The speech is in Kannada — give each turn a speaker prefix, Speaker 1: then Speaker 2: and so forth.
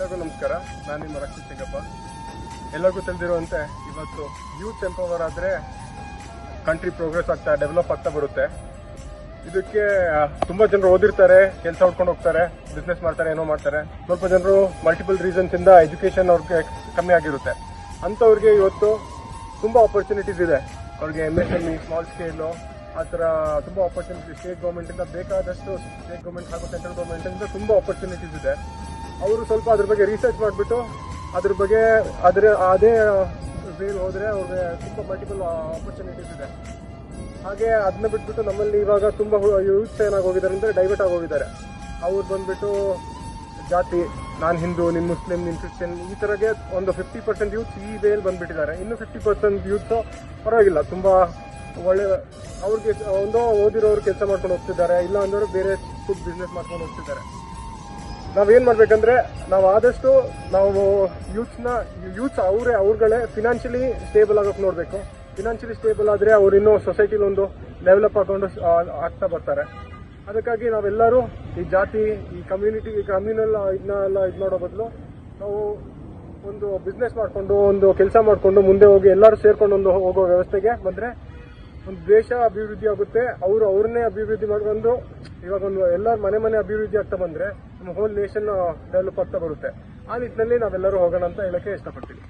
Speaker 1: ಎಲ್ಲರಿಗೂ ನಮಸ್ಕಾರ. ನಾನು ನಿಮ್ಮ ರಕ್ಷಿತ್ ಸಿಂಗಪ್ಪ ಎಲ್ಲರಿಗೂ ತಿಳಿದಿರುವಂತೆ ಇವತ್ತು ಯೂತ್ ಎಂಪವರ್ ಆದರೆ ಕಂಟ್ರಿ ಪ್ರೋಗ್ರೆಸ್ ಆಗ್ತಾ ಡೆವಲಪ್ ಆಗ್ತಾ ಬರುತ್ತೆ. ಇದಕ್ಕೆ ತುಂಬ ಜನರು ಓದಿರ್ತಾರೆ, ಕೆಲಸ ಹುಡ್ಕೊಂಡು ಹೋಗ್ತಾರೆ ಬಿಸ್ನೆಸ್ ಮಾಡ್ತಾರೆ, ಏನೋ ಮಾಡ್ತಾರೆ. ಸ್ವಲ್ಪ ಜನರು ಮಲ್ಟಿಪಲ್ ರೀಸನ್ಸ್ ಇಂದ ಎಜುಕೇಶನ್ ಅವ್ರಿಗೆ ಕಮ್ಮಿ ಆಗಿರುತ್ತೆ. ಅಂಥವ್ರಿಗೆ ಇವತ್ತು ತುಂಬ ಆಪರ್ಚುನಿಟೀಸ್ ಇದೆ. ಅವ್ರಿಗೆ M S M E small scale ಆ ಥರ ತುಂಬ ಆಪರ್ಚುನಿಟಿ ಸ್ಟೇಟ್ ಗೌರ್ಮೆಂಟಿಂದ ಬೇಕಾದಷ್ಟು ಸ್ಟೇಟ್ ಗೌರ್ಮೆಂಟ್ ಹಾಗೂ ಸೆಂಟ್ರಲ್ ಗೌರ್ಮೆಂಟಿಂದ ತುಂಬ ಆಪರ್ಚುನಿಟೀಸ್ ಇದೆ. ಅವರು ಸ್ವಲ್ಪ ಅದ್ರ ಬಗ್ಗೆ ರಿಸರ್ಚ್ ಮಾಡಿಬಿಟ್ಟು ಅದ್ರ ಬಗ್ಗೆ ಅದರ ಅದೇ ಫೀಲ್ ಹೋದರೆ ಅವ್ರಿಗೆ ತುಂಬ ಮಲ್ಟಿಪಲ್ ಆಪರ್ಚುನಿಟೀಸ್ ಇದೆ. ಹಾಗೆ ಅದನ್ನ ಬಿಟ್ಬಿಟ್ಟು ನಮ್ಮಲ್ಲಿ ಇವಾಗ ತುಂಬ ಯೂತ್ಸ್ ಏನಾಗಿ ಹೋಗಿದ್ದಾರೆ ಅಂದರೆ ಡೈವರ್ಟ್ ಆಗಿ ಹೋಗಿದ್ದಾರೆ ಅವ್ರು ಬಂದ್ಬಿಟ್ಟು ಜಾತಿ, ನಾನು ಹಿಂದೂ, ನಿನ್ ಮುಸ್ಲಿಂ, ನಿನ್ ಕ್ರಿಶ್ಚಿಯನ್, ಈ ಥರಗೆ ಒಂದು ಫಿಫ್ಟಿ ಪರ್ಸೆಂಟ್ ಯೂತ್ ಈ ವೇಲ್ ಬಂದ್ಬಿಟ್ಟಿದ್ದಾರೆ. ಇನ್ನು ಫಿಫ್ಟಿ ಪರ್ಸೆಂಟ್ ಯೂತ್ ಪರವಾಗಿಲ್ಲ, ತುಂಬ ಒಳ್ಳೆ, ಅವ್ರಿಗೆ ಒಂದು ಓದಿರೋರು ಕೆಲಸ ಮಾಡ್ಕೊಂಡು ಹೋಗ್ತಿದ್ದಾರೆ, ಇಲ್ಲ ಅಂದ್ರೆ ಬೇರೆ ಫುಡ್ ಬಿಸ್ನೆಸ್ ಮಾಡ್ಕೊಂಡು ಹೋಗ್ತಿದ್ದಾರೆ. ನಾವೇನ್ ಮಾಡ್ಬೇಕಂದ್ರೆ ನಾವು ಆದಷ್ಟು ನಾವು ಯೂತ್ಸ್ನ ಯೂತ್ಸ್ ಅವರೇ, ಅವ್ರುಗಳೇ ಫಿನಾನ್ಷಿಯಲಿ ಸ್ಟೇಬಲ್ ಆಗೋಕೆ ನೋಡಬೇಕು. ಫಿನಾನ್ಷಿಯಲಿ ಸ್ಟೇಬಲ್ ಆದರೆ ಅವ್ರು ಇನ್ನೂ ಸೊಸೈಟಿಲಿ ಒಂದು ಡೆವಲಪ್ ಹಾಕೊಂಡು ಆಗ್ತಾ ಬರ್ತಾರೆ. ಅದಕ್ಕಾಗಿ ನಾವೆಲ್ಲರೂ ಈ ಜಾತಿ, ಈ ಕಮ್ಯುನಿಟಿ ಈ ಕಮ್ಯುನಲ್ ಇದನ್ನೆಲ್ಲ ಇದು ಮಾಡೋ ಬದಲು ನಾವು ಒಂದು ಬಿಸ್ನೆಸ್ ಮಾಡಿಕೊಂಡು, ಒಂದು ಕೆಲಸ ಮಾಡಿಕೊಂಡು ಮುಂದೆ ಹೋಗಿ ಎಲ್ಲರೂ ಸೇರ್ಕೊಂಡು ಒಂದು ಹೋಗೋ ವ್ಯವಸ್ಥೆಗೆ ಬಂದರೆ ಒಂದು ದೇಶ ಅಭಿವೃದ್ಧಿ ಆಗುತ್ತೆ. ಅವರು ಅವ್ರನ್ನೇ ಅಭಿವೃದ್ಧಿ ಮಾಡ್ಕೊಂಡು ಇವಾಗ ಒಂದು ಎಲ್ಲರ ಮನೆ ಮನೆ ಅಭಿವೃದ್ಧಿ ಆಗ್ತಾ ಬಂದ್ರೆ ನಮ್ಮ ಹೋಲ್ ನೇಷನ್ ಡೆವಲಪ್ ಆಗ್ತಾ ಬರುತ್ತೆ. ಆ ನಿಟ್ಟಿನಲ್ಲಿ ನಾವೆಲ್ಲರೂ ಹೋಗೋಣ ಅಂತ ಹೇಳಕ್ಕೆ ಇಷ್ಟಪಡ್ತೀನಿ.